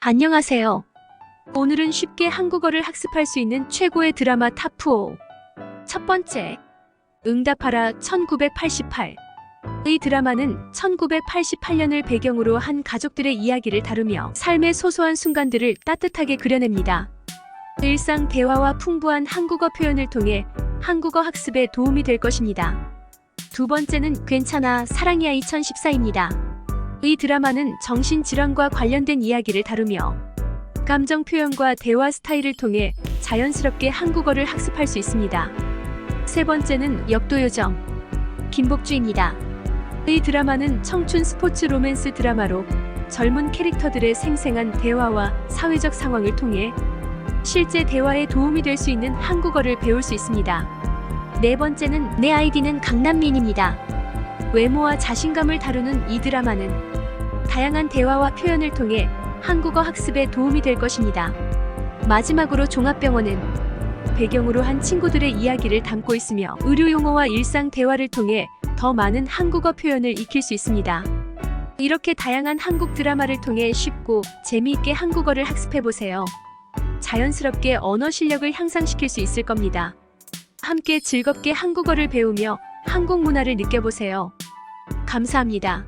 안녕하세요. 오늘은 쉽게 한국어를 학습할 수 있는 최고의 드라마 탑5. 첫 번째, 응답하라 1988. 이 드라마는 1988년을 배경으로 한 가족들의 이야기를 다루며 삶의 소소한 순간들을 따뜻하게 그려냅니다. 일상 대화와 풍부한 한국어 표현을 통해 한국어 학습에 도움이 될 것입니다. 두 번째는 괜찮아 사랑이야 2014입니다. 이 드라마는 정신질환과 관련된 이야기를 다루며 감정 표현과 대화 스타일을 통해 자연스럽게 한국어를 학습할 수 있습니다. 세 번째는 역도요정 김복주입니다. 이 드라마는 청춘 스포츠 로맨스 드라마로 젊은 캐릭터들의 생생한 대화와 사회적 상황을 통해 실제 대화에 도움이 될 수 있는 한국어를 배울 수 있습니다. 네 번째는 내 아이디는 강남민입니다. 외모와 자신감을 다루는 이 드라마는 다양한 대화와 표현을 통해 한국어 학습에 도움이 될 것입니다. 마지막으로 종합병원은 배경으로 한 친구들의 이야기를 담고 있으며 의료 용어와 일상 대화를 통해 더 많은 한국어 표현을 익힐 수 있습니다. 이렇게 다양한 한국 드라마를 통해 쉽고 재미있게 한국어를 학습해 보세요. 자연스럽게 언어 실력을 향상시킬 수 있을 겁니다. 함께 즐겁게 한국어를 배우며 한국 문화를 느껴보세요. 감사합니다.